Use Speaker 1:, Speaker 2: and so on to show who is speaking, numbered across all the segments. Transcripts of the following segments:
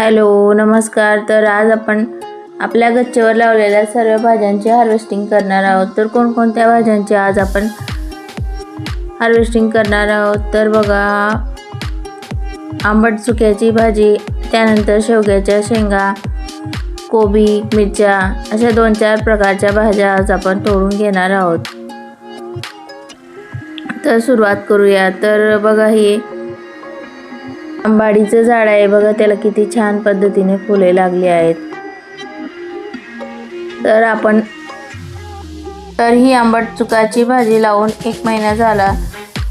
Speaker 1: Hello नमस्कार. तर आज आपण आपल्या गच्चीवर लावलेल्या सर्व भाज्यांची हार्वेस्टिंग करणार आहोत. तर कोणकोणत्या भाज्यांची आज आपण हार्वेस्टिंग करणार आहोत? तर बघा आंबट चुक्याची भाजी त्यानंतर शेवग्याच्या शेंगा कोबी मिरच्या अशा दोन चार प्रकारच्या भाज्या आज आपण तोडून घेणार आहोत. तर सुरुवात करूया. तर बघा हे आंबाडीचं झाड आहे बघा त्याला किती छान पद्धतीने फुले लागली आहेत. तर आपण तर ही आंबट चुकाची भाजी लावून एक महिना झाला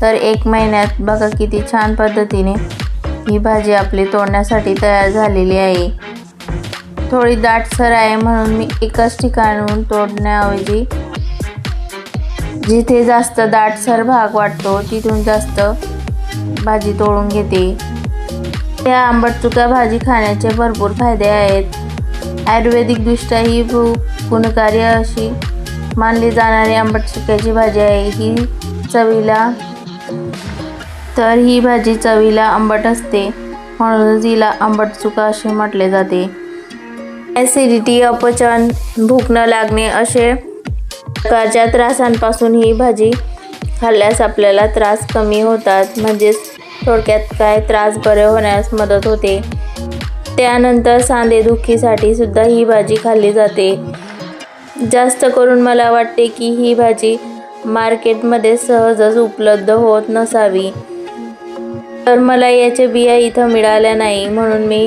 Speaker 1: तर एक महिन्यात बघा किती छान पद्धतीने ही भाजी आपली तोडण्यासाठी तयार झालेली आहे. थोडी दाटसर आहे म्हणून मी एकाच ठिकाणून तोडण्याऐवजी जिथे जास्त दाटसर भाग वाटतो तिथून जास्त भाजी तोडून घेते. या आंबट चुका भाजी खाण्याचे भरपूर फायदे आहेत. आयुर्वेदिकदृष्ट्या ही गुणकार्य गुणकारी अशी मानली जाणारी आंबट चुक्याची भाजी आहे. ही चवीला तर ही भाजी चवीला आंबट असते म्हणूनच हिला आंबट चुका असे म्हटले जाते. ॲसिडिटी अपचन भूक न लागणे असे प्रकारच्या त्रासांपासून ही भाजी खाल्ल्यास आपल्याला त्रास कमी होतात. म्हणजेच थोडक्यात काय त्रास बरे होण्यास मदत होते. त्यानंतर सांधेदुखीसाठी सुद्धा ही भाजी खाल्ली जाते. जास्त करून मला वाटते की ही भाजी मार्केटमध्ये सहजच उपलब्ध होत नसावी. तर मला याच्या बिया इथं मिळाल्या नाही म्हणून मी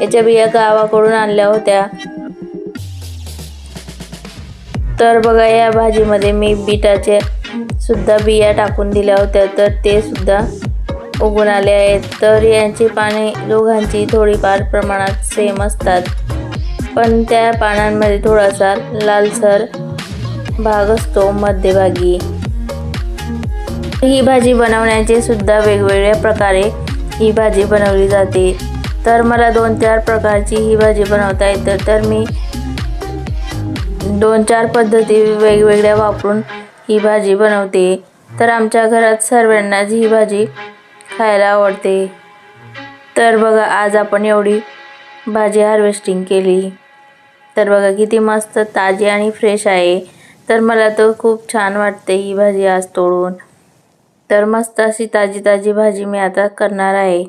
Speaker 1: याच्या बिया गावाकडून आणल्या होत्या. तर बघा या भाजीमध्ये मी बीटाचे सुद्धा बिया टाकून दिल्या होत्या तर ते सुद्धा उगून आले आहेत. तर यांची पाने दोघांची थोडीफार प्रमाणात सेम असतात. पण त्या पानांमध्ये थोडासा लालसर भाग असतो मध्यभागी. ही भाजी बनवण्याचे सुद्धा वेगवेगळ्या प्रकारे ही भाजी बनवली जाते. तर मला दोन चार प्रकारची ही भाजी बनवता येते. तर मी दोन चार पद्धती वेगवेगळ्या वापरून ही भाजी बनवते. तर आमच्या घरात सर्वांनाच ही भाजी खायला आवडते. तर बघा आज आपण एवढी भाजी हार्वेस्टिंग केली. तर बघा किती मस्त ताजी आणि फ्रेश आहे. तर मला तर खूप छान वाटते ही भाजी आज तोडून. तर मस्त अशी ताजी ताजी भाजी मी आता करणार आहे.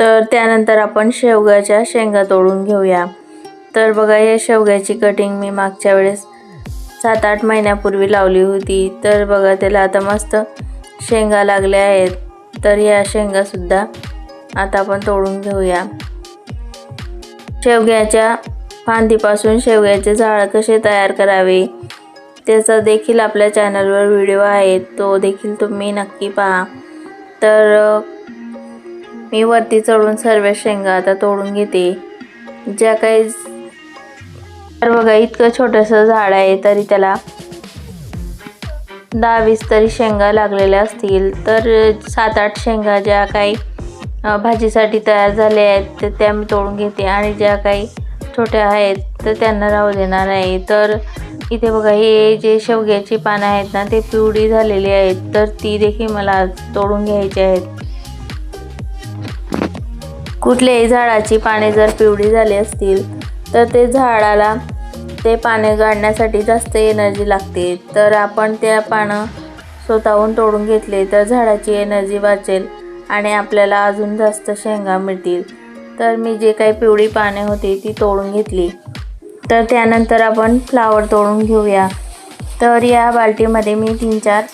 Speaker 1: तर त्यानंतर आपण शेवग्याच्या शेंगा तोडून घेऊया. तर बघा या शेवग्याची कटिंग मी मागच्या वेळेस सात आठ महिन्यापूर्वी लावली होती. तर बघा त्याला आता मस्त शेंगा लागल्या आहेत. तर या शेंगासुद्धा आता आपण तोडून घेऊया. शेवग्याच्या फांदीपासून शेवग्याचे झाड कसे तयार करावे त्याचा देखील आपल्या चॅनलवर व्हिडिओ आहे तो देखील तुम्ही नक्की पहा. तर मी वरती चढून सर्व शेंगा आता तोडून घेते. ज्या काही तर बघा इतकं छोटंसं झाड आहे तरी त्याला दहा वीस तरी शेंगा लागलेल्या असतील. तर सात आठ शेंगा ज्या काही भाजीसाठी तयार झाल्या आहेत तर त्या मी तोडून घेते. आणि ज्या काही छोट्या आहेत तर त्यांना राहू देणार आहे तर इथे बघा हे जे शेवग्याची पानं आहेत ना ते पिवळी झालेली आहेत. तर ती देखील मला तोडून घ्यायची आहेत. कुठल्याही झाडाची पाने जर पिवळी झाली असतील तर ते झाडाला ते पाने गाडण्यासाठी जास्त एनर्जी लागते. तर आपण त्या पानं स्वतःहून तोडून घेतले तर झाडाची एनर्जी वाचेल आणि आपल्याला अजून जास्त शेंगा मिळतील. तर मी जे काही पिवळी पाने होती ती तोडून घेतली. तर त्यानंतर आपण फ्लावर तोडून घेऊया. तर या बाल्टीमध्ये मी तीन चार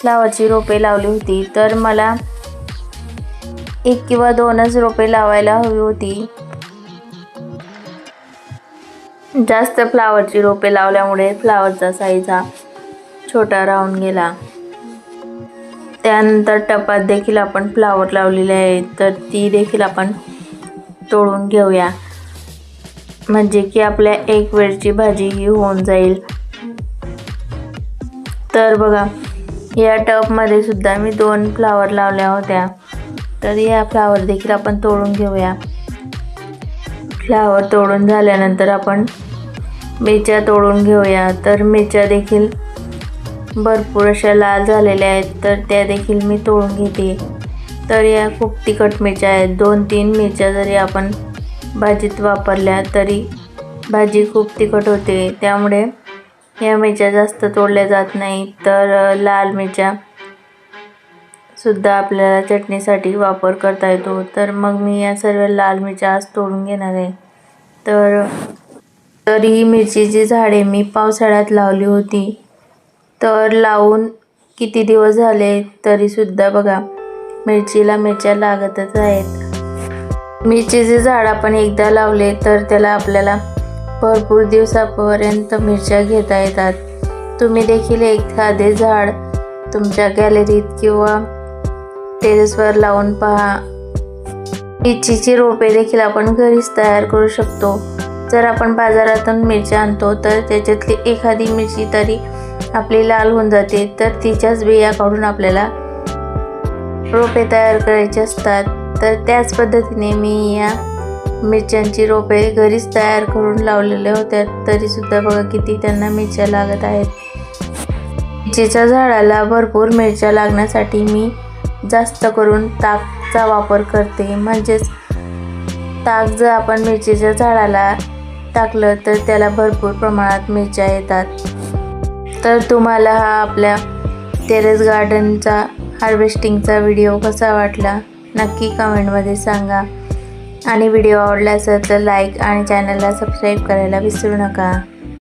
Speaker 1: फ्लावरची रोपे लावली होती. तर मला एक किंवा दोनच रोपे लावायला हवी होती. जास्त फ्लावरची रोपे लावल्यामुळे फ्लावरचा साईज हा छोटा राहून गेला. त्यानंतर टपात देखील आपण फ्लावर लावलेले आहेत तर ती देखील आपण तोडून घेऊया. म्हणजे की आपल्या एक वेळची भाजी ही होऊन जाईल. तर बघा या टपमध्ये सुद्धा मी दोन फ्लावर लावल्या होत्या. तर या फ्लावर देखील आपण तोडून घेऊया. फ्लावर तोडून झाल्यानंतर आपण मिरच्या तोडून घेऊया. तर मिरच्या देखील भरपूर अशा लाल झालेल्या आहेत. तर त्या देखील मी तोडून घेते. तर या खूप तिखट मिरच्या आहेत. दोन तीन मिरच्या जरी आपण भाजीत वापरल्या तरी भाजी खूप तिखट होते. त्यामुळे या मिरच्या जास्त तोडल्या जात नाही. तर लाल मिरच्या सुद्धा आपल्याला चटणीसाठी वापर करता येतो. तर मग मी या सर्व लाल मिरच्या आज तोडून घेणार आहे. तर तर ही मिरचीची झाडे मी पावसाळ्यात लावली होती. तर लावून किती दिवस झाले तरीसुद्धा बघा मिरचीला मिरच्या लागतच आहेत. मिरचीचे झाड आपण एकदा लावले तर त्याला आपल्याला भरपूर दिवसापर्यंत मिरच्या घेता येतात. तुम्ही देखील एखादे झाड तुमच्या गॅलरीत किंवा टेरेसवर लावून पहा. मिरचीची रोपे देखील आपण घरीच तयार करू शकतो. जर आपण बाजारातून मिरच्या आणतो तर त्याच्यातली एखादी मिरची तरी आपली लाल होऊन जाते. तर तिच्याच बिया काढून आपल्याला रोपे तयार करायचे असतात. तर त्याच पद्धतीने मी या मिरच्यांची रोपे घरीच तयार करून लावलेल्या होत्या. तरीसुद्धा बघा किती त्यांना मिरच्या लागत आहेत. मिरचीच्या झाडाला भरपूर मिरच्या लागण्यासाठी मी जास्त करून ताकचा वापर करते. म्हणजेच ताक जर आपण मिरचीच्या झाडाला टाकलं तर त्याला भरपूर प्रमाणात मिरच्या येतात. तर तुम्हाला हा आपल्या टेरेस गार्डनचा हार्वेस्टिंगचा व्हिडिओ कसा वाटला नक्की कमेंटमध्ये सांगा. आणि व्हिडिओ आवडला असेल तर लाईक आणि चॅनलला सबस्क्राईब करायला विसरू नका.